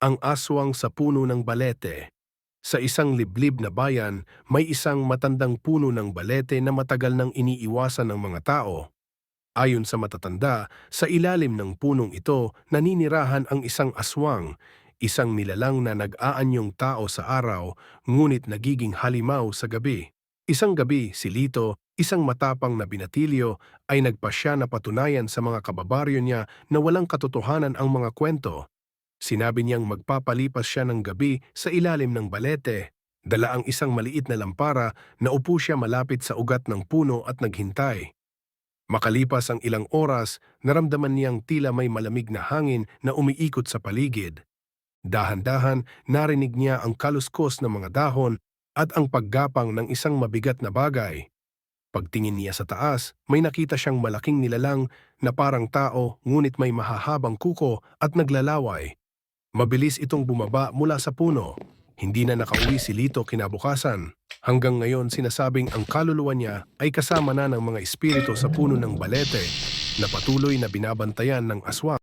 Ang aswang sa puno ng balete. Sa isang liblib na bayan, may isang matandang puno ng balete na matagal nang iniiwasan ng mga tao. Ayon sa matatanda, sa ilalim ng punong ito naninirahan ang isang aswang, isang nilalang na nag-aanyong tao sa araw ngunit nagiging halimaw sa gabi. Isang gabi, si Lito, isang matapang na binatilyo, ay nagpasya na patunayan sa mga kababaryo niya na walang katotohanan ang mga kwento. Sinabi niyang magpapalipas siya ng gabi sa ilalim ng balete. Dala ang isang maliit na lampara na upo siya malapit sa ugat ng puno at naghintay. Makalipas ang ilang oras, naramdaman niyang tila may malamig na hangin na umiikot sa paligid. Dahan-dahan, narinig niya ang kaluskos ng mga dahon at ang paggapang ng isang mabigat na bagay. Pagtingin niya sa taas, may nakita siyang malaking nilalang na parang tao ngunit may mahahabang kuko at naglalaway. Mabilis itong bumaba mula sa puno. Hindi na nakauwi si Lito kinabukasan. Hanggang ngayon sinasabing ang kaluluwa niya ay kasama na ng mga espiritu sa puno ng balete na patuloy na binabantayan ng aswang.